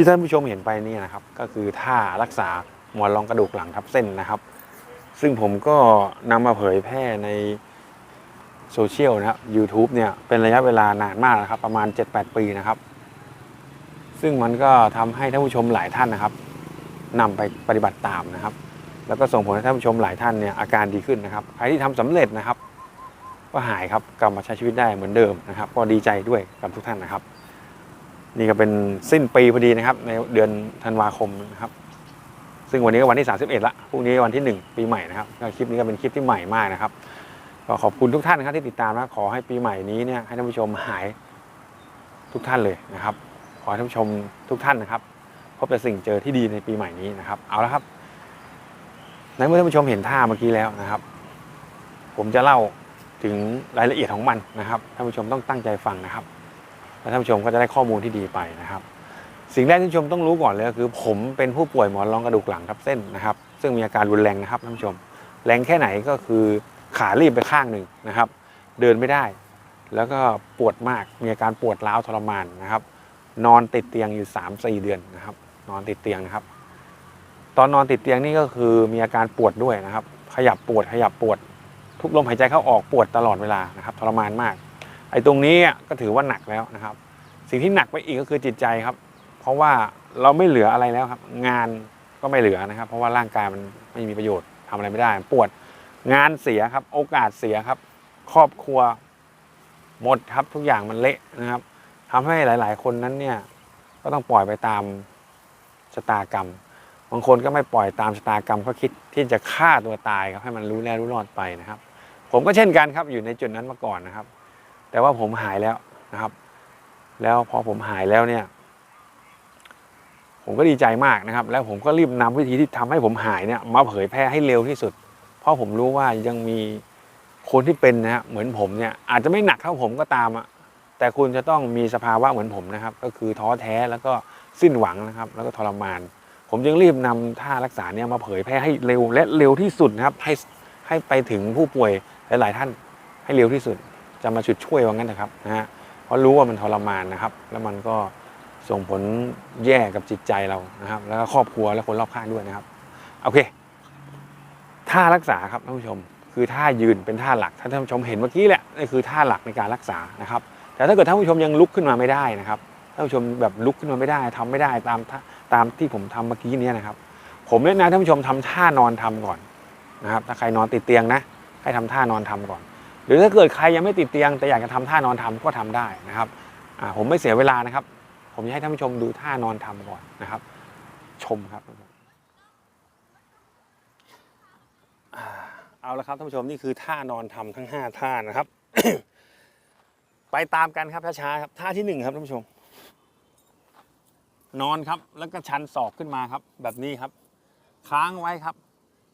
ที่ท่านผู้ชมเห็นไปนี่นะครับ ก็คือท่ารักษาหมอนรองกระดูกหลังทับเส้นนะครับ ซึ่งผมก็นำมาเผยแพร่ในโซเชียลนะครับ YouTube เนี่ยเป็นระยะเวลานานมากนะครับ ประมาณ 7-8 ปีนะครับ ซึ่งมันก็ทำให้ท่านผู้ชมหลายท่านนะครับนำไปปฏิบัติตามนะครับ แล้วก็ส่งผลให้ท่านผู้ชมหลายท่านเนี่ยอาการดีขึ้นนะครับใครที่ทำสำเร็จนะครับ ก็หายครับกลับมาใช้ชีวิตได้เหมือนเดิมนะครับ ก็ดีใจด้วยกับทุกท่านนะครับ นี่ก็เป็นสิ้นปีพอดีนะครับ ในเดือนธันวาคมนะครับ ซึ่งวันนี้ก็วันที่ 31ละพรุ่งนี้วันที่ 1 ปีใหม่นะครับคลิปนี้ก็เป็นคลิปที่ใหม่มากนะครับก็ขอบคุณทุกท่านนะครับที่ติดตามนะขอให้ปีใหม่นี้เนี่ยให้ท่านผู้ชมหายทุกท่านเลยนะครับ ขอให้ท่านผู้ชมทุกท่านนะครับพบแต่สิ่งเจอที่ดีในปีใหม่นี้นะครับ เอาละครับในเมื่อท่านผู้ชมเห็นท่าเมื่อกี้แล้วนะครับ ผมจะเล่าถึงรายละเอียดของมันนะครับท่านผู้ชมต้องตั้งใจฟังนะครับ และท่านผู้ชมก็จะได้ข้อมูลที่ดีไปนะครับ สิ่งแรกที่ผู้ชมต้องรู้ก่อนเลยก็คือ ผมเป็นผู้ป่วยหมอนรองกระดูกหลังทับเส้นนะครับ ซึ่งมีอาการรุนแรงนะครับท่านผู้ชม แรงแค่ไหนก็คือขาลีบไปข้างหนึ่งนะครับ เดินไม่ได้ แล้วก็ปวดมากมีอาการปวดร้าวทรมานนะครับ นอนติดเตียงอยู่3-4เดือนนะครับ นอนติดเตียงนะครับ ตอนนอนติดเตียงนี่ก็คือมีอาการปวดด้วยนะครับ ขยับปวดขยับปวด ทุกลมหายใจเข้าออกปวดตลอดเวลานะครับ ทรมานมาก ไอ้ตรงนี้ก็ถือว่าหนักแล้วนะครับ สิ่งที่หนักไปอีกก็คือจิตใจครับ เพราะว่าเราไม่เหลืออะไรแล้วครับ งานก็ไม่เหลือนะครับ เพราะว่าร่างกายมันไม่มีประโยชน์ทำอะไรไม่ได้ ปวดงานเสียครับ โอกาสเสียครับ ครอบครัว หมดครับทุกอย่างมันเละนะครับทำให้หลาย ๆ คนนั้นเนี่ยก็ต้องปล่อยไปตามชะตากรรมบางคนก็ไม่ปล่อยตามชะตากรรมเขาคิดที่จะฆ่าตัวตายครับให้มันรู้แน่รู้รอดไปนะครับ ผมก็เช่นกันครับอยู่ในจุดนั้นมาก่อนนะครับ แต่ว่าผมหายแล้วนะครับ แล้วพอผมหายแล้วเนี่ย ผมก็ดีใจมากนะครับ แล้วผมก็รีบนำวิธีที่ทำให้ผมหายเนี่ยมาเผยแพร่ให้เร็วที่สุด เพราะผมรู้ว่ายังมีคนที่เป็นนะฮะเหมือนผมเนี่ยอาจจะไม่หนักเท่าผมก็ตามอะแต่คุณจะต้องมีสภาวะเหมือนผมนะครับ ก็คือท้อแท้แล้วก็สิ้นหวังนะครับ แล้วก็ทรมาน ผมจึงรีบนำท่ารักษาเนี่ยมาเผยแพร่ให้เร็วและเร็วที่สุดนะครับให้ให้ไปถึงผู้ป่วยหลาย ๆ ท่านให้เร็วที่สุด จะมาชุดช่วยว่างั้นนะครับนะฮะเพราะรู้ว่ามันทรมานนะครับ แล้วมันก็ส่งผลแย่กับจิตใจเรานะครับ แล้วก็ครอบครัวและคนรอบข้างด้วยนะครับโอเคท่ารักษาครับท่านผู้ชม คือท่ายืนเป็นท่าหลักถ้าท่านผู้ชมเห็นเมื่อกี้แหละนี่คือท่าหลักในการรักษานะครับ แต่ถ้าเกิดท่านผู้ชมยังลุกขึ้นมาไม่ได้นะครับท่านผู้ชมแบบลุกขึ้นมาไม่ได้ทำไม่ได้ตามท่าตามที่ผมทำเมื่อกี้นี้นะครับ ผมแนะนำท่านผู้ชมทำท่านอนทำก่อนนะครับ ถ้าใครนอนติดเตียงนะให้ทำท่านอนทำก่อน รือถ้าเกิดใครยังไม่ติดเตียง แต่อยากจะทำท่านอนทำก็ทำได้นะครับผมไม่เสียเวลานะครับ ผมจะให้ท่านผู้ชมดูท่านอนทำก่อนนะครับ ชมครับเอาละครับท่านผู้ชมนี่คือท่านอนทำทั้ง 5 ท่านะครับ ไปตามกันครับช้าๆครับท่าที่หนึ่งครับท่านผู้ชม นอนครับแล้วก็ชันศอกขึ้นมาครับ แบบนี้ครับ ค้างไว้ครับ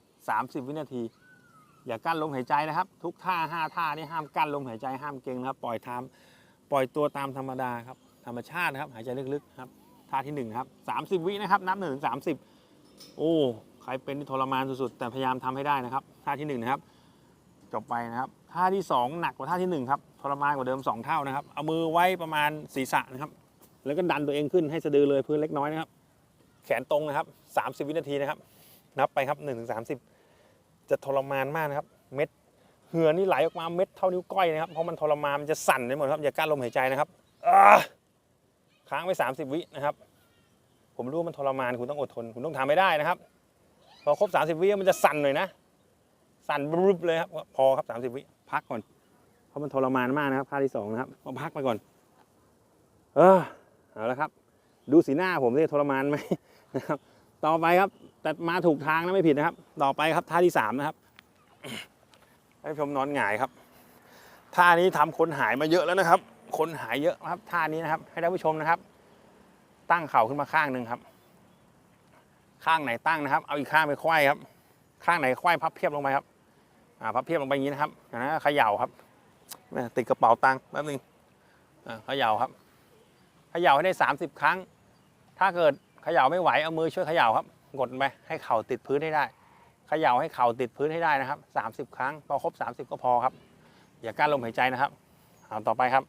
30 วินาที อย่ากั้นลมหายใจนะครับ ทุกท่าห้าท่านี่ห้ามกั้นลมหายใจห้ามเกรงนะครับ ปล่อยทามปล่อยตัวตามธรรมดาครับธรรมชาตินะครับ หายใจลึกๆครับท่าที่หนึ่งครับ30 วินะครับนับหนึ่งถึงสามสิบโอ้ใครเป็นที่ทรมานสุดๆแต่พยายามทำให้ได้นะครับ ท่าที่หนึ่งนะครับจบไปนะครับ ท่าที่สองหนักกว่าท่าที่หนึ่งครับทรมานกว่าเดิมสองเท่านะครับ เอามือไว้ประมาณศีรษะนะครับ แล้วก็ดันตัวเองขึ้นให้สะดือเลยพื้นเล็กน้อยนะครับ แขนตรงนะครับ 30 วินาทีนะครับ นับไปครับ1นถึงสา จะทรมานมากนะครับ เม็ดเหงื่อนี่ไหลออกมาเม็ดเท่านิ้วก้อยนะครับ เพราะมันทรมานมันจะสั่นไปหมดครับอย่ากั้นลมหายใจนะครับค้างไว้ 30 วินะครับ ผมรู้มันทรมานคุณต้องอดทน คุณต้องทำให้ได้นะครับ พอครบ 30 วิมันจะสั่นหน่อยนะ สั่นบรุบเลยครับ พอครับ 30 วิพักก่อน เพราะมันทรมานมากนะครับท่าที่สองนะครับก็พักไปก่อน เออเอาละครับ ดูสีหน้าผมที่ทรมานไหมนะครับ ต่อไปครับ แต่มาถูกทางนะไม่ผิดนะครับ ต่อไปครับท่าที่สามนะครับให้ผู้ชมนอนหงายครับท่านี้ทำคนหายมาเยอะแล้วนะครับ คนหายเยอะครับท่านี้นะครับ ให้ท่านผู้ชมนะครับ ตั้งเข่าขึ้นมาข้างหนึ่งครับ ข้างไหนตั้งนะครับ เอาอีกข้างไปควายครับ ข้างไหนควายพับเพียบลงไปครับอ่าพับเพียบลงไปอย่างนี้นะครับจากนั้นเขย่าครับติดกระเป๋าตังค์แป๊บนึงเขย่าครับเขย่าให้ได้ 30 ครั้ง ถ้าเกิดเขย่าไม่ไหวเอามือช่วยเขย่าครับ กดไปให้เข่าติดพื้นให้ได้เขย่าให้เข่าติดพื้นให้ได้นะครับ 30 ครั้งพอครบ 30 ก็พอครับ อย่ากั้นลมหายใจนะครับเอาต่อไปครับ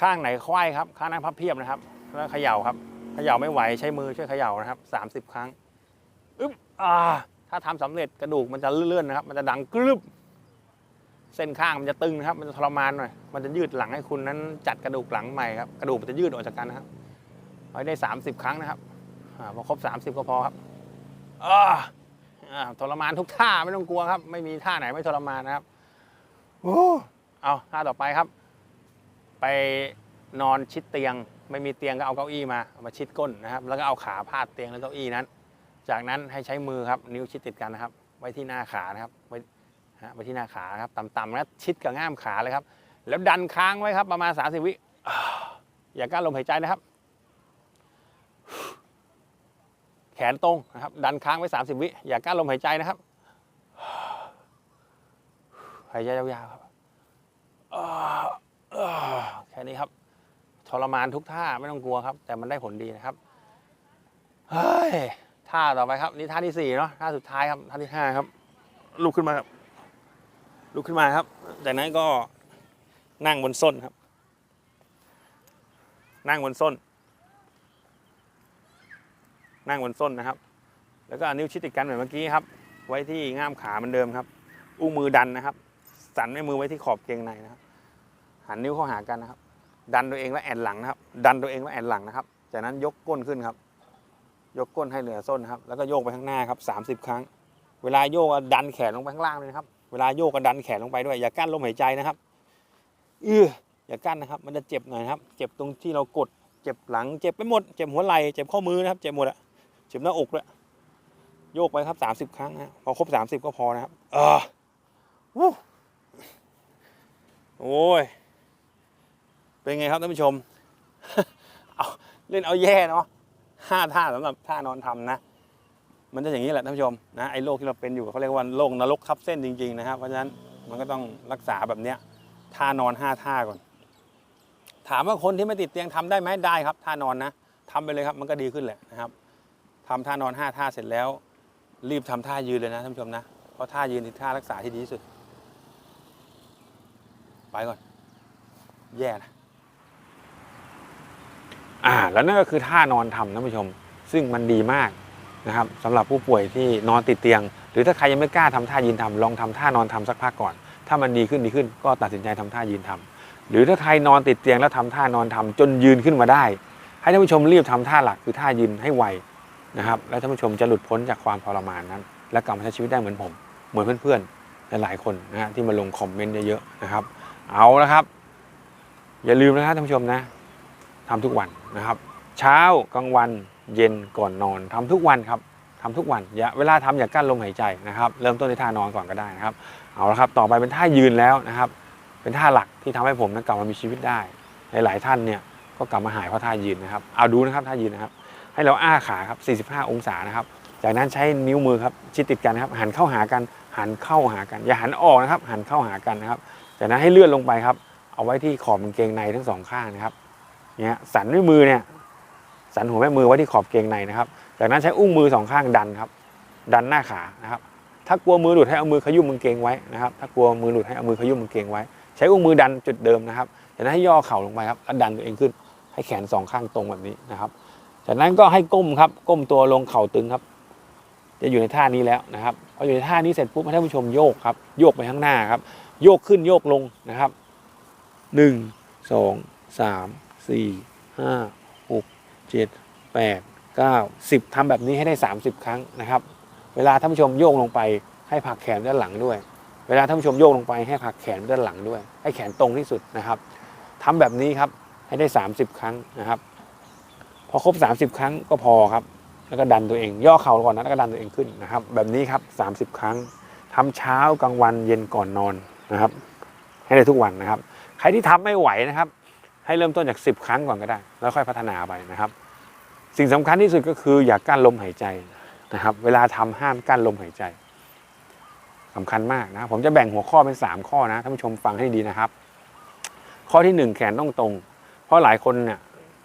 ข้างไหนควายครับ ข้างนั้นพับเพียบนะครับ แล้วเขย่าครับเขย่าไม่ไหวใช้มือช่วยเขย่านะครับสามสิบครั้งอึ๊บอ่าถ้าทำสำเร็จกระดูกมันจะเลื่อนๆนะครับ มันจะดังกรึบเส้นข้างมันจะตึงนะครับ มันจะทรมานหน่อย มันจะยืดหลังให้คุณนั้นจัดกระดูกหลังใหม่ครับ กระดูกมันจะยืดออกจากกันนะครับเอาได้สามสิบครั้งนะครับ อาพอครบสามสิบก็พอครับอ่าอ่าทรมานทุกท่าไม่ต้องกลัวครับ ไม่มีท่าไหนไม่ทรมานนะครับโอ้เอาท่าต่อไปครับ ไปนอนชิดเตียง ไม่มีเตียงก็เอาเก้าอี้มาเอามาชิดก้นนะครับ แล้วก็เอาขาพาดเตียงแล้วเก้าอี้นั้น จากนั้นให้ใช้มือครับ นิ้วชิดติดกันนะครับ ไว้ที่หน้าขานะครับไว้ฮะไว้ที่หน้าขาครับต่ำๆนะชิดกับง่ามขาเลยครับ แล้วดันค้างไว้ครับประมาณ 30 วิอ่าอย่ากลั้นลมหายใจนะครับ แขนตรงนะครับ ดันค้างไว้ 30 วิ อย่ากั้นลมหายใจนะครับ หายใจยาวๆครับแค่นี้ครับ ทรมานทุกท่าไม่ต้องกลัวครับ แต่มันได้ผลดีนะครับ เฮ้ย ท่าต่อไปครับ นี่ท่าที่สี่เนาะ ท่าสุดท้ายครับ ท่าที่ห้าครับ ลุกขึ้นมาครับ ลุกขึ้นมาครับ จากนั้นก็นั่งบนส้นครับ นั่งบนส้น นั่งบนส้นนะครับ แล้วก็นิ้วชิดติดกันเหมือนเมื่อกี้ครับ ไว้ที่ง่ามขาเหมือนเดิมครับ อุ้งมือดันนะครับ สั่นแม่มือไว้ที่ขอบเกงในนะครับ หันนิ้วเข้าหากันนะครับ ดันตัวเองแล้วแอนหลังนะครับ ดันตัวเองแล้วแอนหลังนะครับ จากนั้นยกก้นขึ้นครับ ยกก้นให้เหนือส้นครับ แล้วก็โยกไปข้างหน้าครับสามสิบครั้ง เวลาโยกดันแขนลงไปข้างล่างเลยนะครับ เวลาโยกก็ดันแขนลงไปด้วย อย่ากั้นลมหายใจนะครับ เอออย่ากั้นนะครับ มันจะเจ็บหน่อยครับ เจ็บตรงที่เรากด เจ็บหลัง เจ็บไปหมด เจ็บหัวไหล่ เจ็บข้อมือนะครับ เจ็บหมดอะ เจ็บหน้าอกด้วยโยกไปครับสามสิบครั้งนะพอครบสามสิบก็พอนะครับเออวู้โอ้ย เป็นไงครับท่านผู้ชม เอาเล่นเอาแย่เนาะห้าท่าสำหรับท่านอนทำนะ มันจะอย่างนี้แหละท่านผู้ชมนะไอ้โรคที่เราเป็นอยู่เขาเรียกว่าโรคนรกทับเส้นจริง ๆ นะครับ เพราะฉะนั้นมันก็ต้องรักษาแบบเนี้ยท่านอนห้าท่าก่อน ถามว่าคนที่ไม่ติดเตียงทำได้ไหมได้ครับท่านอนนะทำไปเลยครับมันก็ดีขึ้นแหละนะครับ ทำท่านอนห้าท่าเสร็จแล้ว รีบทำท่ายืนเลยนะท่านผู้ชมนะ เพราะท่ายืนคือท่ารักษาที่ดีที่สุด ไปก่อน แย่นะอ่า แล้วนั่นก็คือท่านอนทำท่านผู้ชม ซึ่งมันดีมากนะครับสำหรับผู้ป่วยที่นอนติดเตียง หรือถ้าใครยังไม่กล้าทำท่ายืนทำลองทำท่านอนทำสักพักก่อน ถ้ามันดีขึ้นดีขึ้น ก็ตัดสินใจทำท่ายืนทำหรือถ้าใครนอนติดเตียงแล้วทำท่านอนทำจนยืนขึ้นมาได้ ให้ท่านผู้ชมรีบทำท่าหลักคือท่ายืนให้ไว นะครับ แล้วท่านผู้ชมจะหลุดพ้นจากความทรมานนั้น และกลับมาใช้ชีวิตได้เหมือนผม เหมือนเพื่อนๆหลายๆคนนะฮะที่มาลงคอมเมนต์เยอะๆนะครับ เอาละครับ อย่าลืมนะครับท่านผู้ชมนะทำทุกวันนะครับ เช้ากลางวันเย็นก่อนนอนทำทุกวันครับทำทุกวันอย่าเวลาทำอย่ากั้นลมหายใจนะครับ เริ่มต้นในท่านอนก่อนก็ได้นะครับ เอาละครับ ต่อไปเป็นท่ายืนแล้วนะครับ เป็นท่าหลักที่ทำให้ผมนั้นกลับมามีชีวิตได้ หลายๆท่านเนี่ยก็กลับมาหายเพราะท่ายืนนะครับ เอาดูนะครับท่ายืนนะครับ ให้เราอ้าขาครับ 45 องศานะครับ จากนั้นใช้นิ้วมือครับชิดติดกันครับหันเข้าหากันหันเข้าหากัน อย่าหันออกนะครับ หันเข้าหากันนะครับ จากนั้นให้เลื่อนลงไปครับ เอาไว้ที่ขอบกางเกงในทั้งสองข้างนะครับเนี่ยสันด้วยมือเนี่ยสันหัวแม่มือไว้ที่ขอบเกงในนะครับ จากนั้นใช้อุ้งมือสองข้างดันครับ ดันหน้าขานะครับ ถ้ากลัวมือหลุดให้เอามือขยุ่มกางเกงไว้นะครับ ถ้ากลัวมือหลุดให้เอามือขยุ่มกางเกงไว้ ใช้อุ้งมือดันจุดเดิมนะครับ จากนั้นให้ย่อเข่าลงไปครับแล้วดันตัวเองขึ้น ให้แขนสองข้างตรงแบบนี้นะครับ จากนั้นก็ให้ก้มครับ ก้มตัวลงเข่าตึงครับ จะอยู่ในท่านี้แล้วนะครับพออยู่ในท่านี้เสร็จปุ๊บให้ท่านผู้ชมโยกครับ โยกไปข้างหน้าครับ โยกขึ้นโยกลงนะครับหนึ่งสองสามสี่ห้าหกเจ็ดแปดเก้าสิบทำแบบนี้ให้ได้สามสิบครั้งนะครับ เวลาท่านผู้ชมโยกลงไปให้ผักแขนด้านหลังด้วย เวลาท่านผู้ชมโยกลงไปให้ผักแขนด้านหลังด้วย ให้แขนตรงที่สุดนะครับทำแบบนี้ครับให้ได้ 30 ครั้งนะครับ พอครบ 30 ครั้งก็พอครับ แล้วก็ดันตัวเอง ย่อเข่าก่อนนะแล้วก็ดันตัวเองขึ้นนะครับ แบบนี้ครับ 30 ครั้งทำเช้ากลางวันเย็นก่อนนอนนะครับ ให้ได้ทุกวันนะครับ ใครที่ทำไม่ไหวนะครับ ให้เริ่มต้นจาก 10 ครั้งก่อนก็ได้ แล้วค่อยพัฒนาไปนะครับ สิ่งสำคัญที่สุดก็คืออย่ากั้นลมหายใจนะครับ เวลาทำห้ามกั้นลมหายใจสำคัญมากนะผมจะแบ่งหัวข้อเป็น 3 ข้อนะท่านผู้ชมฟังให้ดีนะครับ ข้อทีหนึ่1 แขนต้องตรง เพราะหลายคนเนี่ย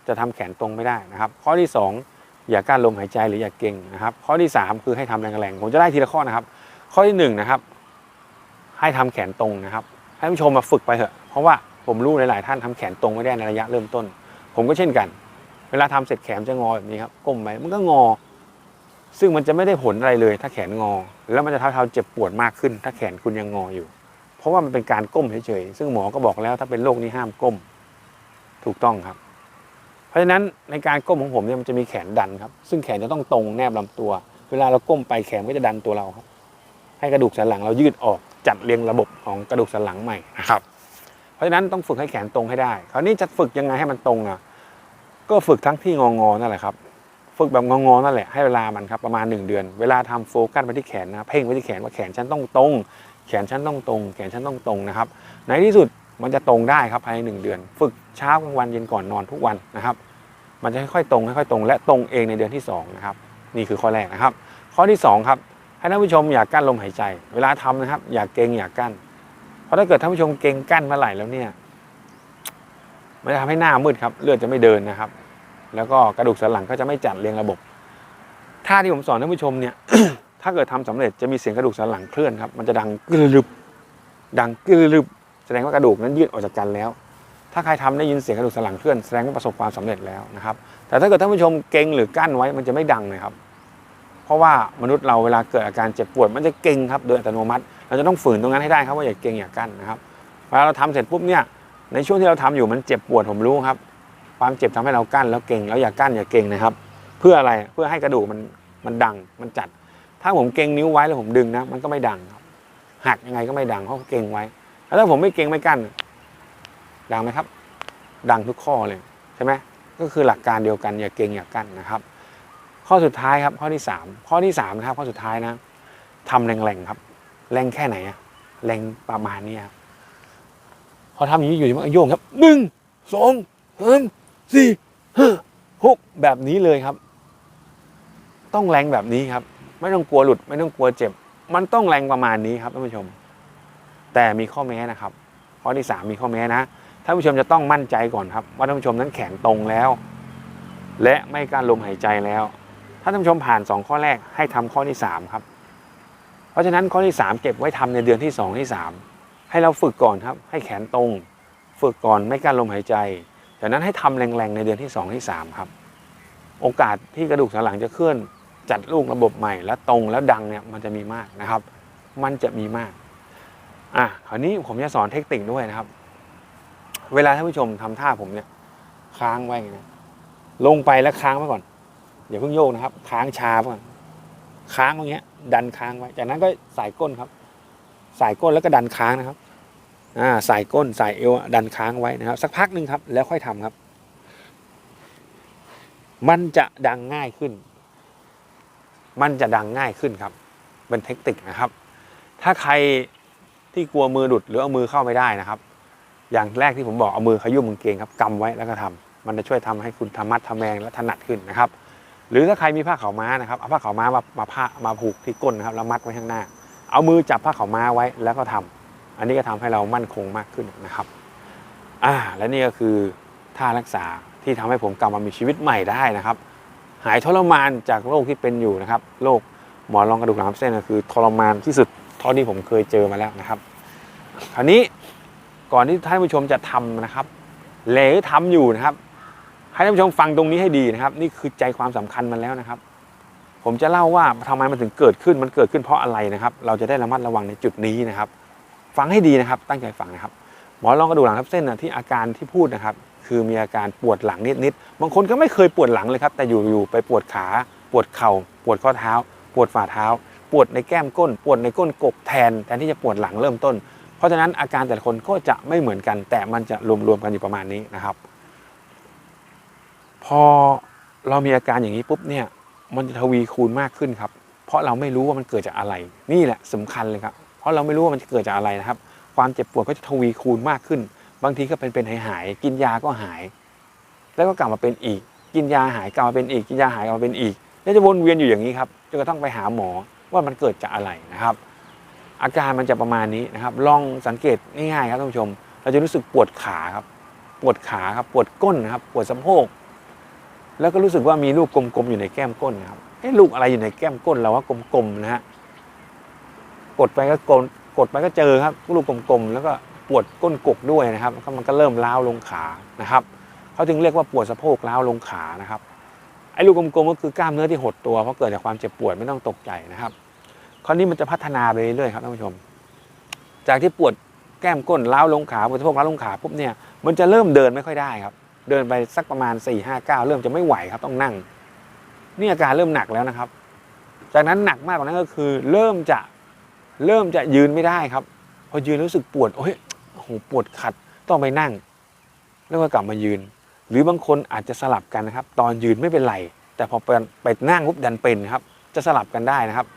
จะทำแขนตรงไม่ได้นะครับ ข้อที่ 2 อย่ากั้นลมหายใจหรืออย่าเก่งนะครับ ข้อที่ 3 คือให้ทำแรงๆผมจะได้ทีละข้อนะครับ ข้อที่1นะครับให้ทำแขนตรงนะครับ ให้ผู้ชมมาฝึกไปเถอะ เพราะว่าผมรู้หลายๆท่านทำแขนตรงไม่ได้ในระยะเริ่มต้น ผมก็เช่นกัน เวลาทำเสร็จแขนจะงอแบบนี้ครับก้มไปมันก็งอ ซึ่งมันจะไม่ได้ผลอะไรเลย ถ้าแขนงอ แล้วมันจะทำให้เราเจ็บปวดมากขึ้น ถ้าแขนคุณยังงออยู่ เพราะว่ามันเป็นการก้มเฉยๆซึ่งหมอก็บอกแล้วถ้าเป็นโรคนี้ห้ามก้ม ถูกต้องครับ ราะฉะนั้นในการก้มของผมเนี่ยมันจะมีแขนดันครับ ซึ่งแขนจะต้องตรงแนบลำตัว เวลาเราก้มไปแขนก็จะดันตัวเราครับ ให้กระดูกสันหลังเรายืดออกจัดเรียงระบบของกระดูกสันหลังใหม่นะครับ เพราะฉะนั้นต้องฝึกให้แขนตรงให้ได้ คราวนี้จะฝึกยังไงให้มันตรงอะ ก็ฝึกทั้งที่งองอๆนั่นแหละครับ ฝึกแบบงองอๆนั่นแหละให้เวลามันครับประมาณ 1 เดือน เวลาทำโฟกัสไปที่แขนนะเพ่งไปที่แขนว่าแขนฉันต้องตรง แขนฉันต้องตรง แขนฉันต้องตรงนะครับ ในที่สุด มันจะตรงได้ครับภายในหนึ่งเดือน ฝึกเช้ากลางวันเย็นก่อนนอนทุกวันนะครับ มันจะค่อยๆตรงค่อยๆตรง และตรงเองในเดือนที่สองนะครับนี่คือข้อแรกนะครับ ข้อที่สองครับให้ท่านผู้ชมอย่ากกั้นลมหายใจ เวลาทำนะครับ อย่าเกรงอย่ากั้น เพราะถ้าเกิดท่านผู้ชมเกรงกั้นเมื่อไหร่แล้วเนี่ยมันจะทำให้หน้ามืดครับเลือดจะไม่เดินนะครับ แล้วก็กระดูกสันหลังก็จะไม่จัดเรียงระบบท่าที่ผมสอนท่านผู้ชมเนี่ยถ้าเกิดทำสำเร็จจะมีเสียงกระดูกสันหลังเคลื่อนครับมันจะดังกรึบดังกรึบ แสดงว่ากระดูกนั้นยืดออกจากกันแล้ว ถ้าใครทำได้ยินเสียงกระดูกสันหลังเคลื่อนแสดงว่าประสบความสำเร็จแล้วนะครับ แต่ถ้าเกิดท่านผู้ชมเกรงหรือกั้นไว้มันจะไม่ดังนะครับ เพราะว่ามนุษย์เราเวลาเกิดอาการเจ็บปวดมันจะเกรงครับโดยอัตโนมัติ เราจะต้องฝืนตรงนั้นให้ได้ครับว่าอย่าเกรงอย่ากั้นนะครับเวลาเราทำเสร็จปุ๊บเนี่ยในช่วงที่เราทำอยู่มันเจ็บปวดผมรู้ครับ ความเจ็บทำให้เรากั้นแล้วเก่งแล้วอย่ากั้นอย่าเก่งนะครับ เพื่ออะไรเพื่อให้กระดูกมันมันดังมันจัด ถ้าผมเก่งนิ้วไว้แล้วผมดึงนะมันก็ไม่ดังครับหักยังไงก็ไม่ดังเพราะเก่งไว้ แล้วถ้าผมไม่เก่งไม่กั้น ดังไหมครับ ดังทุกข้อเลยใช่ไหมก็คือหลักการเดียวกันอย่าเก่งอย่ากั้นนะครับ ข้อสุดท้ายครับ ข้อที่สามข้อที่สามนะครับข้อสุดท้ายนะทำแรงๆครับ แรงแค่ไหนอะแรงประมาณนี้ครับพอทำอย่างนี้อยู่มันก็โยงครับหนึ่งสองสามสี่ห้าหกแบบนี้เลยครับ ต้องแรงแบบนี้ครับ ไม่ต้องกลัวหลุด ไม่ต้องกลัวเจ็บ มันต้องแรงประมาณนี้ครับท่านผู้ชม แต่มีข้อแม้นะครับข้อที่สามมีข้อแม้นะท่านผู้ชมจะต้องมั่นใจก่อนครับ ว่าท่านผู้ชมนั้นแขนตรงแล้ว และไม่การลมหายใจแล้ว ถ้าท่านผู้ชมผ่าน 2 ข้อแรกให้ทำข้อที่ 3 ครับ เพราะฉะนั้นข้อที่ 3 เก็บไว้ทำในเดือนที่ 2 ที่ 3 ให้เราฝึกก่อนครับ ให้แขนตรง ฝึกก่อนไม่การลมหายใจจากนั้นให้ทำแรงๆในเดือนที่ 2 ที่ 3 ครับ โอกาสที่กระดูกสันหลังจะเคลื่อนจัดลูกระบบใหม่ และตรงแล้วดังเนี่ยมันจะมีมากนะครับ มันจะมีมาก อะคราวนี้ผมจะสอนเทคนิคด้วยนะครับ เวลาท่านผู้ชมทำท่าผมเนี่ยค้างไว้นะลงไปแล้วค้างไว้ก่อนอย่าเพิ่งโยกนะครับ ค้างชาไว้ก่อนค้างอย่างเงี้ย ดันค้างไว้ จากนั้นก็สายก้นครับ สายก้นแล้วก็ดันค้างนะครับอ่าสายก้นสายเอวดันค้างไว้นะครับ สักพักหนึ่งครับ แล้วค่อยทำครับ มันจะดังง่ายขึ้น มันจะดังง่ายขึ้นครับ เป็นเทคนิคนะครับ ถ้าใคร ที่กลัวมือหลุดหรือเอามือเข้าไม่ได้นะครับ อย่างแรกที่ผมบอกเอามือขยุ่มกางเกงครับกำไว้แล้วก็ทำมันจะช่วยทำให้คุณทำมัดทำแมงและถนัดขึ้นนะครับ หรือถ้าใครมีผ้าขาวม้านะครับเอาผ้าขาวม้ามามาผ้ามาผูกที่ก้นนะครับแล้วมัดไว้ข้างหน้า เอามือจับผ้าขาวม้าไว้แล้วก็ทำอันนี้ก็ทำให้เรามั่นคงมากขึ้นนะครับอ่าและนี่ก็คือท่ารักษาที่ทำให้ผมกลับมามีชีวิตใหม่ได้นะครับ หายทรมานจากโรคที่เป็นอยู่นะครับโรคหมอนรองกระดูกหลังเส้นก็คือทรมานที่สุด ท่าที่ผมเคยเจอมาแล้วนะครับ คราวนี้ก่อนที่ท่านผู้ชมจะทำนะครับหรือทำอยู่นะครับ ให้ท่านผู้ชมฟังตรงนี้ให้ดีนะครับ นี่คือใจความสำคัญมันแล้วนะครับ ผมจะเล่าว่าทำไมมันถึงเกิดขึ้นมันเกิดขึ้นเพราะอะไรนะครับ เราจะได้ระมัดระวังในจุดนี้นะครับ ฟังให้ดีนะครับ ตั้งใจฟังนะครับ หมอนรองกระดูกหลังทับเส้นนะที่อาการที่พูดนะครับ คือมีอาการปวดหลังนิดๆบางคนก็ไม่เคยปวดหลังเลยครับ แต่อยู่ๆไปปวดขา ปวดเข่า ปวดข้อเท้า ปวดฝ่าเท้า วดในแก้มก้น ปวดในก้นกบแทนแทนที่จะปวดหลังเริ่มต้น เพราะฉะนั้นอาการแต่ละคนก็จะไม่เหมือนกัน แต่มันจะรวมๆกันอยู่ประมาณนี้นะครับ พอเรามีอาการอย่างนี้ปุ๊บเนี่ยมันจะทวีคูณมากขึ้นครับ เพราะเราไม่รู้ว่ามันเกิดจากอะไร นี่แหละสำคัญเลยครับ เพราะเราไม่รู้ว่ามันจะเกิดจากอะไรนะครับ ความเจ็บปวดก็จะทวีคูณมากขึ้น บางทีก็เป็นเป็นหายหายๆกินยาก็หาย แล้วก็กลับมาเป็นอีก กินยาหายกลับมาเป็นอีก กินยาหายกลับมาเป็นอีก แล้วจะวนเวียนอยู่อย่างนี้ครับจนกระทั่งไปหาหมอ ว่ามันเกิดจากอะไรนะครับ อาการมันจะประมาณนี้นะครับ ลองสังเกตง่ายๆครับท่านผู้ชม เราจะรู้สึกปวดขาครับปวดขาครับปวดก้นนะครับปวดสะโพกแล้วก็รู้สึกว่ามีลูกกลมๆอยู่ในแก้มก้นนะครับเอ๊ะลูกอะไรอยู่ในแก้มก้นเราว่ากลมๆนะฮะกดไปก็กดกดไปก็เจอครับลูกกลมๆแล้วก็ปวดก้นกกด้วยนะครับแล้วก็มันก็เริ่มล้าวลงขานะครับเขาจึงเรียกว่าปวดสะโพกล้าวลงขานะครับ ไอ้ลูกกลมๆก็คือกล้ามเนื้อที่หดตัวเพราะเกิดจากความเจ็บปวดไม่ต้องตกใจนะครับคราวนี้มันจะพัฒนาไปเรื่อยๆครับท่านผู้ชม จากที่ปวดแก้มก้นล้าวลงขาปวดสะโพกล้าวลงขาปุ๊บเนี่ยมันจะเริ่มเดินไม่ค่อยได้ครับ เดินไปสักประมาณ4ี่ห้าเก้าเริ่มจะไม่ไหวครับต้องนั่ง นี่อาการเริ่มหนักแล้วนะครับ จากนั้นหนักมากกว่านั้นก็คือ เริ่มจะเริ่มจะยืนไม่ได้ครับ พอยืนรู้สึกปวดโอ้ยโอ้โหปวดขัดต้องไปนั่ง แล้วก็กลับมายืน หรือบางคนอาจจะสลับกันนะครับ ตอนยืนไม่เป็นไร แต่พอไปไปนั่งปุ๊บดันเป็นครับ จะสลับกันได้นะครับ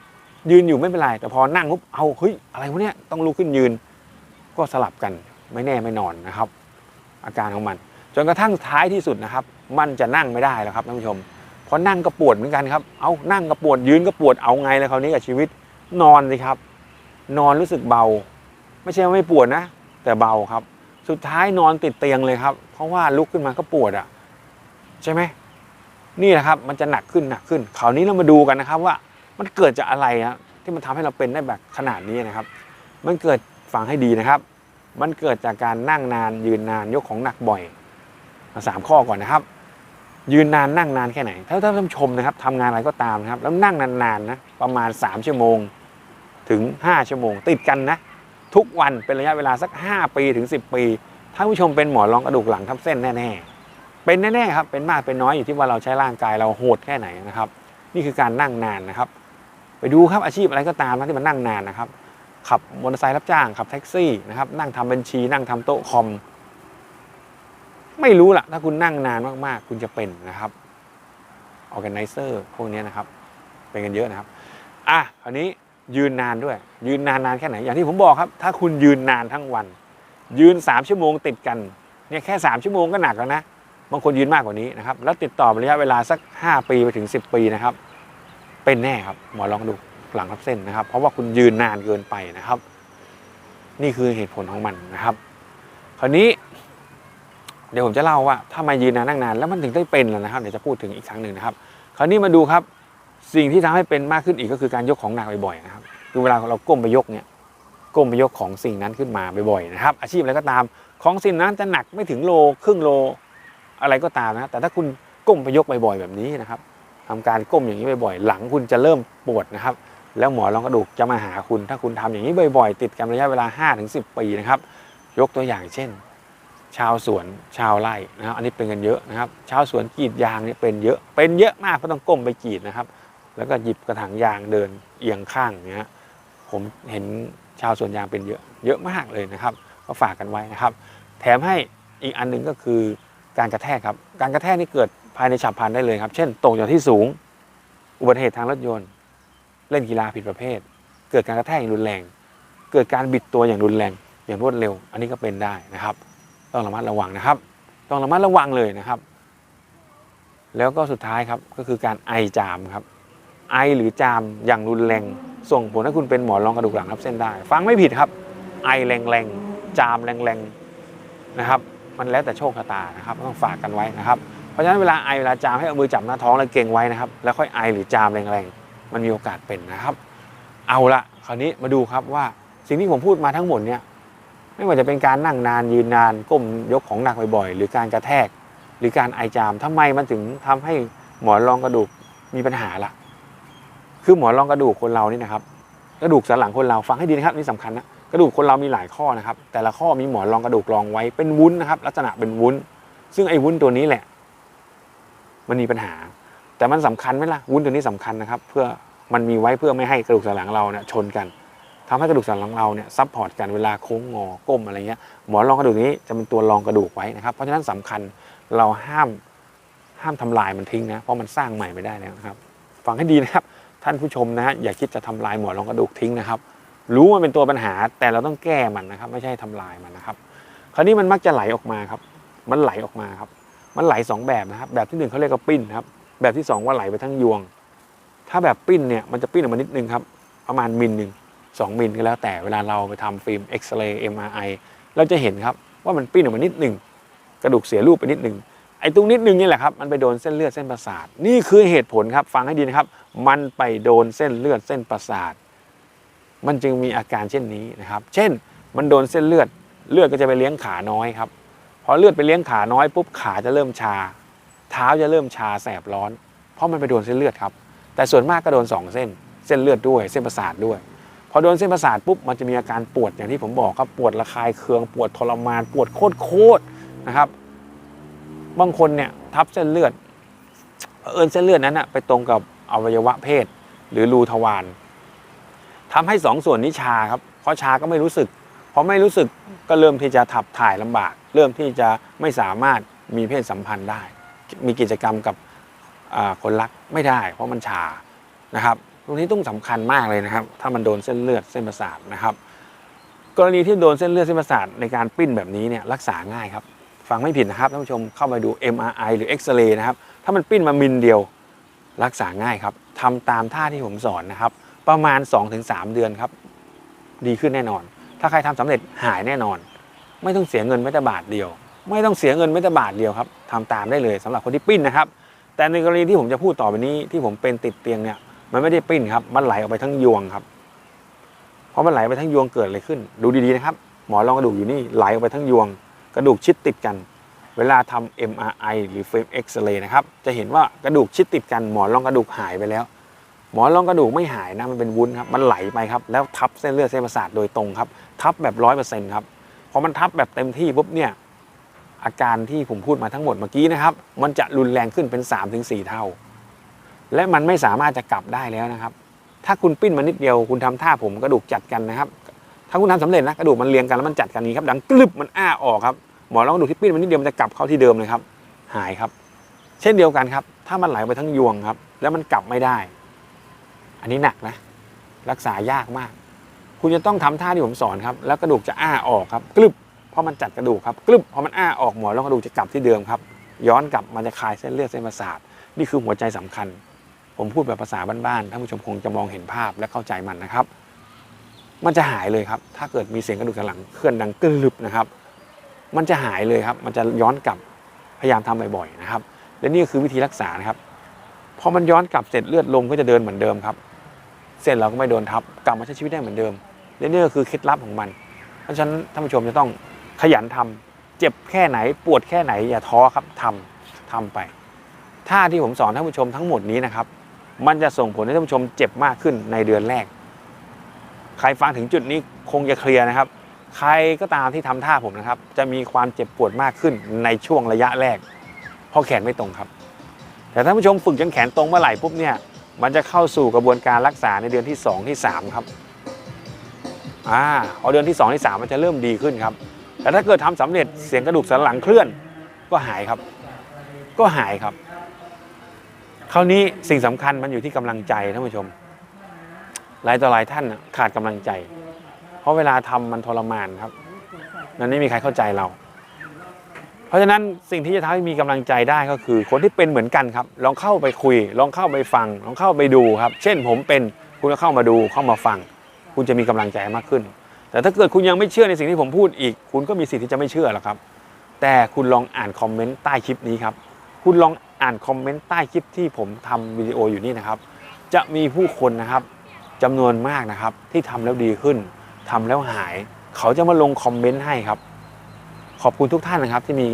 ยืนอยู่ไม่เป็นไร แต่พอนั่งปุ๊บเอาเฮ้ยอะไรวะเนี่ยต้องลุกขึ้นยืน ก็สลับกันไม่แน่ไม่นอนนะครับ อาการของมัน จนกระทั่งท้ายที่สุดนะครับ มันจะนั่งไม่ได้แล้วครับท่านผู้ชมเพราะนั่งก็ปวดเหมือนกันครับ เอานั่งก็ปวดยืนก็ปวดเอาไงเลยคราวนี้กับชีวิตนอนสิครับ นอนรู้สึกเบา ไม่ใช่ว่าไม่ปวดนะ แต่เบาครับ สุดท้ายนอนติดเตียงเลยครับ เพราะว่าลุกขึ้นมาก็ปวดอะใช่ไหมนี่แหละครับมันจะหนักขึ้นหนักขึ้นคราวนี้เรามาดูกันนะครับว่ามันเกิดจากอะไรฮะที่มันทำให้เราเป็นได้แบบขนาดนี้นะครับ มันเกิดฟังให้ดีนะครับ มันเกิดจากการนั่งนานยืนนานยกของหนักบ่อยมาสามข้อก่อนนะครับ ยืนนานนั่งนานแค่ไหน ถ้าท่านผู้ชมนะครับทำงานอะไรก็ตามนะครับ แล้วนั่งนานๆนะประมาณ 3 ชั่วโมง ถึง 5 ชั่วโมง ติดกันนะ ทุกวันเป็นระยะเวลาสัก 5 ปีถึง 10 ปีท่านผู้ชมเป็นหมอนรองกระดูกหลังทับเส้นแน่ๆ เป็นแน่ๆครับเป็นมากเป็นน้อยอยู่ที่ว่าเราใช้ร่างกายเราโหดแค่ไหนนะครับ นี่คือการนั่งนานนะครับ ไปดูครับอาชีพอะไรก็ตามนะที่มันนั่งนานนะครับขับมอเตอร์ไซค์รับจ้างขับแท็กซี่นะครับนั่งทำบัญชี นั่งทำโต๊ะคอม ไม่รู้ล่ะ ถ้าคุณนั่งนานมากๆ คุณจะเป็นนะครับออแกไนเซอร์พวกนี้นะครับ เป็นกันเยอะนะครับ อะคราวนี้ ยืนนานด้วย ยืนนานนานแค่ไหนอย่างที่ผมบอกครับ ถ้าคุณยืนนานทั้งวัน ยืน 3 ชั่วโมงติดกันเนี่ยแค่ 3 ชั่วโมงก็หนักแล้วนะบางคนยืนมากกว่านี้นะครับแล้วติดต่อระยะเวลาสัก 5 ปีไปถึง 10 ปีนะครับ เป็นแน่ครับหมอลองดูหลังทับเส้นนะครับ เพราะว่าคุณยืนนานเกินไปนะครับ นี่คือเหตุผลของมันนะครับ คราวนี้ เดี๋ยวผมจะเล่าว่าถ้ามายืนนานนั่งนานแล้วมันถึงได้เป็นแล้วนะครับ เดี๋ยวจะพูดถึงอีกครั้งหนึ่งนะครับ คราวนี้มาดูครับ สิ่งที่ทำให้เป็นมากขึ้นอีกก็คือการยกของหนักบ่อยๆนะครับคือเวลาเราก้มไปยกเนี่ยก้มไปยกของสิ่งนั้นขึ้นมาบ่อยๆนะครับ อาชีพอะไรก็ตามของสิ่งนั้นจะหนักไม่ถึงโลครึ่งโลอะไรก็ตามนะแต่ถ้าคุณก้มไปยกบ่อยๆแบบนี้นะครับทำการก้มอย่างนี้บ่อยๆ หลังคุณจะเริ่มปวดนะครับ แล้วหมอรองกระดูกจะมาหาคุณ ถ้าคุณทำอย่างนี้บ่อยๆ ติดกันระยะเวลา 5-10 ปีนะครับ ยกตัวอย่างเช่น ชาวสวนชาวไร่นะครับ อันนี้เป็นกันเยอะนะครับ ชาวสวนกรีดยางเนี่ยเป็นเยอะ เป็นเยอะมากเพราะต้องก้มไปกรีดนะครับ แล้วก็หยิบกระถางยางเดินเอียงข้างเงี้ยผมเห็นชาวสวนยางเป็นเยอะเยอะมากเลยนะครับ ก็ฝากกันไว้นะครับ แถมให้อีกอันหนึ่งก็คือการกระแทกครับ การกระแทกนี่เกิดภายในฉับพลันได้เลยครับ เช่นตกจากที่สูง อุบัติเหตุทางรถยนต์ เล่นกีฬาผิดประเภท เกิดการกระแทกอย่างรุนแรง เกิดการบิดตัวอย่างรุนแรง อย่างรวดเร็ว อันนี้ก็เป็นได้นะครับ ต้องระมัดระวังนะครับ ต้องระมัดระวังเลยนะครับ แล้วก็สุดท้ายครับก็คือการไอจามครับ ไอหรือจามอย่างรุนแรง ส่งผลให้คุณเป็นหมอนรองกระดูกหลังทับเส้นได้ ฟังไม่ผิดครับ ไอแรงๆ จามแรงๆนะครับ มันแล้วแต่โชคชะตานะครับต้องฝากกันไว้นะครับ เพราะฉะนั้นเวลาไอเวลาจามให้เอามือจับหน้าท้องแล้วเก่งไว้นะครับ แล้วค่อยไอหรือจามแรงๆ มันมีโอกาสเป็นนะครับ เอาละคราวนี้มาดูครับว่าสิ่งที่ผมพูดมาทั้งหมดเนี่ยไม่ว่าจะเป็นการนั่งนานยืนนานก้มยกของหนักบ่อยๆ หรือการกระแทก หรือการไอจามทำไมมันถึงทำให้หมอนรองกระดูกมีปัญหาล่ะ คือหมอนรองกระดูกคนเรานี่นะครับกระดูกสันหลังคนเราฟังให้ดีนะครับนี่สำคัญนะกระดูกคนเรามีหลายข้อนะครับ แต่ละข้อมีหมอนรองกระดูกรองไว้เป็นวุ้นนะครับ ลักษณะเป็นวุ้น ซึ่งไอ้วุ้นตัวนี้แหละ มันมีปัญหา แต่มันสำคัญไหมล่ะวุ้นตัวนี้สำคัญนะครับ เพื่อมันมีไว้เพื่อไม่ให้กระดูกสันหลังเราเนี่ยชนกันทำให้กระดูกสันหลังเราเนี่ยซับพอร์ตกันเวลาโค้งงอก้มอะไรเงี้ยหมอนรองกระดูกนี้จะเป็นตัวรองกระดูกไว้นะครับ เพราะฉะนั้นสำคัญเราห้ามห้ามทำลายมันทิ้งนะเพราะมันสร้างใหม่ไม่ได้แล้วนะครับ ฟังให้ดีนะครับ ท่านผู้ชมนะฮะอย่าคิดจะทำลายหมอนรองกระดูกทิ้งนะครับ รู้ว่ามันเป็นตัวปัญหาแต่เราต้องแก้มันนะครับ ไม่ใช่ทำลายมันนะครับ คราวนี้มันมักจะไหลออกมาครับ มันไหลออกมาครับ มันไหลสองแบบนะครับ แบบที่หนึ่งเขาเรียกว่าปิ้นครับ แบบที่สองว่าไหลไปทั้งยวง ถ้าแบบปิ้นเนี่ยมันจะปิ้นออกมานิดนึงครับ ประมาณมิลหนึ่งสองมิลก็แล้วแต่เวลาเราไปทำฟิล์มเอ็กซเรย์เอ็มอาร์ไอเราจะเห็นครับว่ามันปิ้นออกมานิดหนึ่งกระดูกเสียรูปไปนิดหนึ่ง ไอ้ตรงนิดนึงนี่แหละครับมันไปโดนเส้นเลือดเส้นประสาท นี่คือเหตุผลครับฟังให้ดีนะครับ มันไปโดนเส้นเลือดเส้นประสาท มันจึงมีอาการเช่นนี้นะครับ เช่น มันโดนเส้นเลือดเลือดก็จะไปเลี้ยงขาน้อยครับพอเลือดไปเลี้ยงขาน้อยปุ๊บขาจะเริ่มชา เท้าจะเริ่มชาแสบร้อน เพราะมันไปโดนเส้นเลือดครับ แต่ส่วนมากก็โดนสองเส้น เส้นเลือดด้วย เส้นประสาทด้วย พอโดนเส้นประสาทปุ๊บมันจะมีอาการปวดอย่างที่ผมบอกครับปวดระคายเคืองปวดทรมาน ปวดโคตรโคตรๆนะครับ บางคนเนี่ยทับเส้นเลือด เอิญเส้นเลือดนั้นนะไปตรงกับอวัยวะเพศ หรือรูทวารทำให้สองส่วนนี้ชาครับเพราะชาก็ไม่รู้สึกพอไม่รู้สึกก็เริ่มที่จะขับถ่ายลำบาก เริ่มที่จะไม่สามารถมีเพศสัมพันธ์ได้ มีกิจกรรมกับคนรักไม่ได้ เพราะมันชานะครับ ตรงนี้ต้องสำคัญมากเลยนะครับ ถ้ามันโดนเส้นเลือดเส้นประสาทนะครับ กรณีที่โดนเส้นเลือดเส้นประสาทในการปิ้นแบบนี้เนี่ยรักษาง่ายครับ ฟังไม่ผิดนะครับท่านผู้ชมเข้าไปดู MRI หรือเอ็กซเรย์นะครับ ถ้ามันปิ้นมามิลเดียวรักษาง่ายครับทำตามท่าที่ผมสอนนะครับ ประมาณ 2-3 เดือนครับ ดีขึ้นแน่นอน ถ้าใครทำสำเร็จหายแน่นอน ไม่ต้องเสียเงินแม้แต่บาทเดียว ไม่ต้องเสียเงินแม้แต่บาทเดียวครับทำตามได้เลยสำหรับคนที่ปิ้นนะครับ แต่ในกรณีที่ผมจะพูดต่อไปนี้ที่ผมเป็นติดเตียงเนี่ยมันไม่ได้ปิ้นครับ มันไหลออกไปทั้งยวงครับเพราะมันไหลไปทั้งยวงเกิดอะไรขึ้น ดูดีๆนะครับ หมอรองกระดูกอยู่นี่ไหลออกไปทั้งยวง ระดูกชิดติดกัน เวลาทำ MRI หรือเฟรมเอ็กซเรย์นะครับ จะเห็นว่ากระดูกชิดติดกันหมอนรองกระดูกหายไปแล้ว หมอนรองกระดูกไม่หายนะมันเป็นวุ้นครับมันไหลไปครับแล้วทับเส้นเลือดเส้นประสาทโดยตรงครับทับแบบร้อยเปอร์เซ็นต์ครับพอมันทับแบบเต็มที่ปุ๊บเนี่ยอาการที่ผมพูดมาทั้งหมดเมื่อกี้นะครับ มันจะรุนแรงขึ้นเป็น 3-4 เท่า และมันไม่สามารถจะกลับได้แล้วนะครับ ถ้าคุณปิ้นมานิดเดียวคุณทำท่าผมกระดูกจัดกันนะครับ ถ้าคุณทำสำเร็จนะกระดูกมันเรียงกันแล้วมันจัดกันนี้ครับ ดังกลึบมันอ้าออกครับ หมอลองกระดูกที่ปิ้นมันนิดเดียวมันจะกลับเข้าที่เดิมเลยครับ หายครับ เช่นเดียวกันครับ ถ้ามันไหลไปทั้งยวงครับ แล้วมันกลับไม่ได้ อันนี้หนักนะ รักษายากมาก คุณจะต้องทำท่าที่ผมสอนครับ แล้วกระดูกจะอ้าออกครับกลึบเพราะมันจัดกระดูกครับกลึบพอมันอ้าออกหมอลองกระดูกจะกลับที่เดิมครับ ย้อนกลับมันจะคลายเส้นเลือดเส้นประสาทนี่คือหัวใจสำคัญ ผมพูดแบบภาษาบ้านๆท่านผู้ชมคงจะมองเห็นภาพและเข้าใจมันนะครับ มันจะหายเลยครับ ถ้าเกิดมีเสียงกระดูกสันหลังเคลื่อนดังกลึบนะครับ มันจะหายเลยครับ มันจะย้อนกลับพยายามทำบ่อยๆนะครับ และนี่คือวิธีรักษานะครับพอมันย้อนกลับเสร็จเลือดลมก็จะเดินเหมือนเดิมครับ เส้นเราก็ไม่โดนทับกลับมาใช้ชีวิตได้เหมือนเดิมและนี่ก็คือเคล็ดลับของมัน เพราะฉะนั้นท่านผู้ชมจะต้องขยันทำเจ็บแค่ไหนปวดแค่ไหนอย่าท้อครับทำทำไปท่าที่ผมสอนท่านผู้ชมทั้งหมดนี้นะครับ มันจะส่งผลให้ท่านผู้ชมเจ็บมากขึ้นในเดือนแรก ใครฟังถึงจุดนี้คงจะเคลียร์นะครับ ใครก็ตามที่ทำท่าผมนะครับ จะมีความเจ็บปวดมากขึ้นในช่วงระยะแรก เพราะแขนไม่ตรงครับ แต่ท่านผู้ชมฝึกจนแขนตรงเมื่อไหร่ปุ๊บเนี่ยมันจะเข้าสู่กระบวนการรักษาในเดือนที่ 2 ที่ 3 ครับอ่าพอเดือนที่ 2 ที่ 3 มันจะเริ่มดีขึ้นครับ แต่ถ้าเกิดทำสำเร็จเสียงกระดูกสันหลังเคลื่อนก็หายครับ ก็หายครับ คราวนี้สิ่งสำคัญมันอยู่ที่กำลังใจท่านผู้ชมหลายต่อหลายท่านขาดกำลังใจ เพราะเวลาทำมันทรมานครับมันไม่มีใครเข้าใจเรา เพราะฉะนั้นสิ่งที่จะทำให้มีกำลังใจได้ก็คือ คนที่เป็นเหมือนกันครับ ลองเข้าไปคุย ลองเข้าไปฟัง ลองเข้าไปดูครับ เช่นผมเป็นคุณก็เข้ามาดูเข้ามาฟัง คุณจะมีกำลังใจมากขึ้น แต่ถ้าเกิดคุณยังไม่เชื่อในสิ่งที่ผมพูดอีก คุณก็มีสิทธิ์ที่จะไม่เชื่อหรอกครับ แต่คุณลองอ่านคอมเมนต์ใต้คลิปนี้ครับคุณลองอ่านคอมเมนต์ใต้คลิปที่ผมทำวิดีโออยู่นี่นะครับ จะมีผู้คนนะครับจำนวนมากนะครับที่ทำแล้วดีขึ้น ทำแล้วหาย เขาจะมาลงคอมเมนต์ให้ครับ ขอบคุณทุกท่านนะครับ ที่มี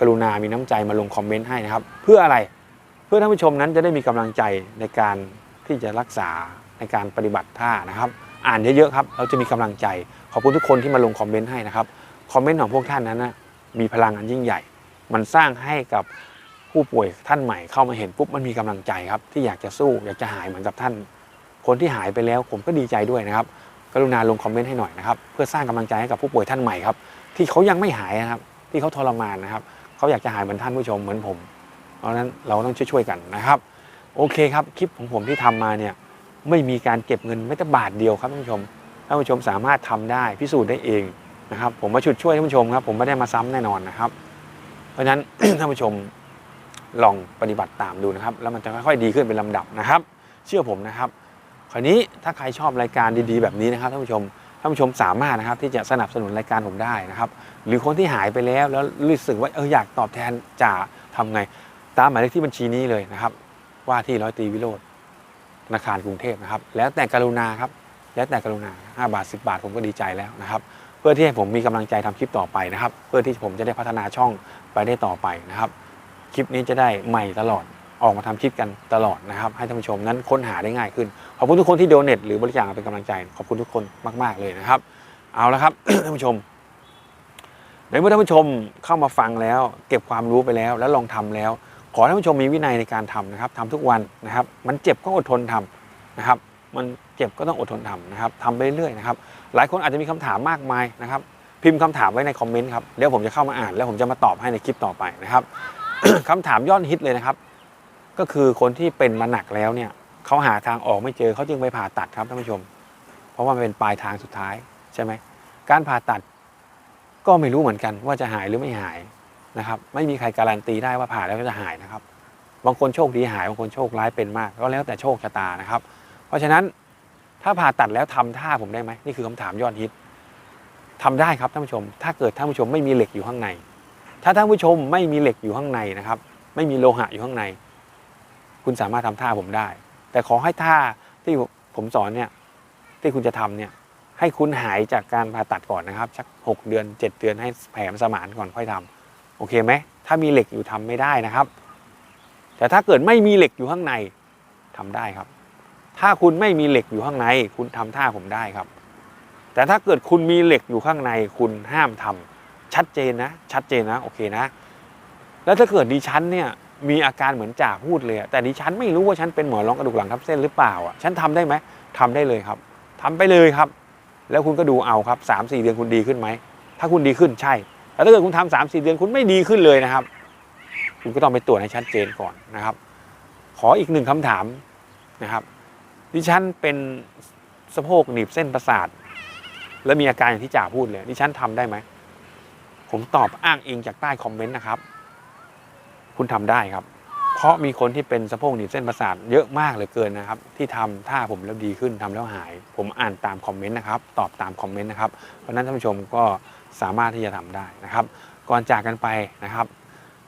กรุณา มีน้ำใจมาลงคอมเมนต์ให้นะครับ เพื่ออะไร เพื่อท่านผู้ชมนั้นจะได้มีกำลังใจในการที่จะรักษาในการปฏิบัติท่านะครับ อ่านเยอะๆครับ เราจะมีกำลังใจ ขอบคุณทุกคนที่มาลงคอมเมนต์ให้นะครับ คอมเมนต์ของพวกท่านนั้นนะมีพลังอันยิ่งใหญ่ มันสร้างให้กับผู้ป่วยท่านใหม่เข้ามาเห็นปุ๊บมันมีกำลังใจครับ ที่อยากจะสู้อยากจะหายเหมือนกับท่าน คนที่หายไปแล้วผมก็ดีใจด้วยนะครับ กรุณาลงคอมเมนต์ให้หน่อยนะครับ เพื่อสร้างกำลังใจให้กับผู้ป่วยท่านใหม่ครับ ที่เขายังไม่หายนะครับ ที่เขาทรมานนะครับเขาอยากจะหายเหมือนท่านผู้ชมเหมือนผม เพราะฉะนั้นเราต้องช่วยๆกันนะครับ โอเคครับคลิปของผมที่ทำมาเนี่ยไม่มีการเก็บเงินแม้แต่บาทเดียวครับท่านผู้ชมท่านผู้ชมสามารถทำได้พิสูจน์ได้เองนะครับ ผมมาชุดช่วยท่านผู้ชมครับ ผมไม่ได้มาซ้ำแน่นอนนะครับ เพราะฉะนั้นท่านผู้ชมลองปฏิบัติตามดูนะครับ แล้วมันจะค่อยๆดีขึ้นเป็นลำดับนะครับ เชื่อผมนะครับ คราวนี้ถ้าใครชอบรายการดีๆแบบนี้นะครับท่านผู้ชมท่านผู้ชมสามารถนะครับที่จะสนับสนุนรายการผมได้นะครับ หรือคนที่หายไปแล้วแล้วรู้สึกว่าเอออยากตอบแทนจ่าทำไง ตามหมายเลขที่บัญชีนี้เลยนะครับ ว่าที่ร้อยตรีวิโรจน์ธนาคารกรุงเทพนะครับ แล้วแต่กรุณาครับแล้วแต่กรุณา 5 บาท 10 บาทผมก็ดีใจแล้วนะครับ เพื่อที่ให้ผมมีกำลังใจทำคลิปต่อไปนะครับ เพื่อที่ผมจะได้พัฒนาช่องไปได้ต่อไปนะครับ คลิปนี้จะได้ใหม่ตลอด ออกมาทำคลิปกันตลอดนะครับ ให้ท่านผู้ชมนั้นค้นหาได้ง่ายขึ้น ขอบคุณทุกคนที่โดเนทหรือบริจาคเป็นกำลังใจ ขอบคุณทุกคนมาก ๆ เลยนะครับ เอาละครับท่านผู้ชมในเมื่อท่านผู้ชมเข้ามาฟังแล้ว เก็บความรู้ไปแล้ว แล้วลองทำแล้ว ขอท่านผู้ชมมีวินัยในการทำนะครับทำทุกวันนะครับ มันเจ็บก็อดทนทำนะครับ มันเจ็บก็ต้องอดทนทำนะครับทำไปเรื่อยๆนะครับ หลายคนอาจจะมีคำถามมากมายนะครับ พิมพ์คำถามไว้ในคอมเมนต์ครับเดี๋ยวผมจะเข้ามาอ่าน แล้วผมจะมาตอบให้ในคลิปต่อไปนะครับคำถามยอดฮิตเลยนะครับ ก็คือคนที่เป็นมาหนักแล้วเนี่ยเขาหาทางออกไม่เจอเขาจึงไปผ่าตัดครับท่านผู้ชม เพราะว่ามันเป็นปลายทางสุดท้ายใช่ไหมการผ่าตัดก็ไม่รู้เหมือนกันว่าจะหายหรือไม่หายนะครับ ไม่มีใครการันตีได้ว่าผ่าแล้วก็จะหายนะครับ บางคนโชคดีหายบางคนโชคร้ายเป็นมาก ก็แล้วแต่โชคชะตานะครับ เพราะฉะนั้นถ้าผ่าตัดแล้วทำท่าผมได้ไหมนี่คือคำถามยอดฮิตทำได้ครับท่านผู้ชม ถ้าเกิดท่านผู้ชมไม่มีเหล็กอยู่ข้างใน ถ้าท่านผู้ชมไม่มีเหล็กอยู่ข้างในนะครับ ไม่มีโลหะอยู่ข้างใน คุณสามารถทำท่าผมได้ แต่ขอให้ท่าที่ผมสอนเนี่ยที่คุณจะทำเนี่ยให้คุณหายจากการผ่าตัดก่อนนะครับสักหกเดือนเจ็ดเดือนให้แผลสมานก่อนค่อยทำโอเคไหมถ้ามีเหล็กอยู่ทำไม่ได้นะครับ แต่ถ้าเกิดไม่มีเหล็กอยู่ข้างในทำได้ครับ ถ้าคุณไม่มีเหล็กอยู่ข้างใน คุณทำท่าผมได้ครับ แต่ถ้าเกิดคุณมีเหล็กอยู่ข้างใน คุณห้ามทำชัดเจนนะ ชัดเจนนะโอเคนะ แล้วถ้าเกิดดิฉันเนี่ย มีอาการเหมือนจ่าพูดเลย แต่ดิฉันไม่รู้ว่าฉันเป็นหมอนรองกระดูกหลังทับเส้นหรือเปล่าอะฉันทำได้ไหมทำได้เลยครับทำไปเลยครับ แล้วคุณก็ดูเอาครับสามสี่เดือนคุณดีขึ้นไหมถ้าคุณดีขึ้นใช่แต่ถ้าเกิดคุณทำสามสี่เดือนคุณไม่ดีขึ้นเลยนะครับ คุณก็ต้องไปตรวจให้ชัดเจนก่อนนะครับ ขออีกหนึ่งคำถามนะครับดิฉันเป็นสะโพกหนีบเส้นประสาท และมีอาการอย่างที่จ่าพูดเลยดิฉันทำได้ไหมผมตอบอ้างอิงจากใต้คอมเมนต์นะครับ คุณทำได้ครับ เพราะมีคนที่เป็นสะโพกหนีบเส้นประสาทเยอะมากเหลือเกินนะครับ ที่ทำท่าผมแล้วดีขึ้นทำแล้วหาย ผมอ่านตามคอมเมนต์นะครับ ตอบตามคอมเมนต์นะครับ เพราะนั้นท่านผู้ชมก็สามารถที่จะทำได้นะครับ ก่อนจากกันไปนะครับ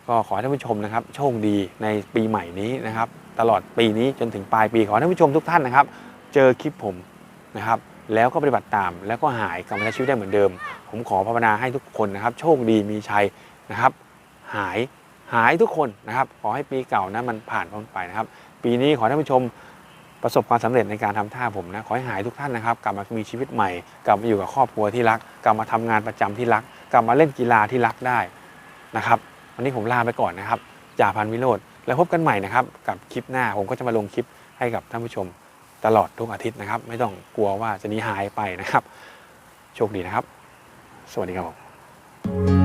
ก็ขอให้ท่านผู้ชมนะครับ โชคดีในปีใหม่นี้นะครับ ตลอดปีนี้จนถึงปลายปีขอท่านผู้ชมทุกท่านนะครับ เจอคลิปผมนะครับแล้วก็ปฏิบัติตามแล้วก็หายกลับมาใช้ชีวิตได้เหมือนเดิม ผมขอภาวนาให้ทุกคนนะครับ โชคดีมีชัยนะครับ หาย หายทุกคนนะครับ ขอให้ปีเก่านั้นมันผ่านพ้นไปนะครับ ปีนี้ขอให้ท่านผู้ชมประสบความสำเร็จในการทำท่าผมนะ ขอให้หายทุกท่านนะครับ กลับมามีชีวิตใหม่ กลับมาอยู่กับครอบครัวที่รัก กลับมาทำงานประจำที่รัก กลับมาเล่นกีฬาที่รักได้นะครับ วันนี้ผมลาไปก่อนนะครับจ่าพันวิโรธแล้วพบกันใหม่นะครับกับคลิปหน้าผมก็จะมาลงคลิปให้กับท่านผู้ชมตลอดทุกอาทิตย์นะครับ ไม่ต้องกลัวว่าจะหนีหายไปนะครับ โชคดีนะครับ สวัสดีครับผม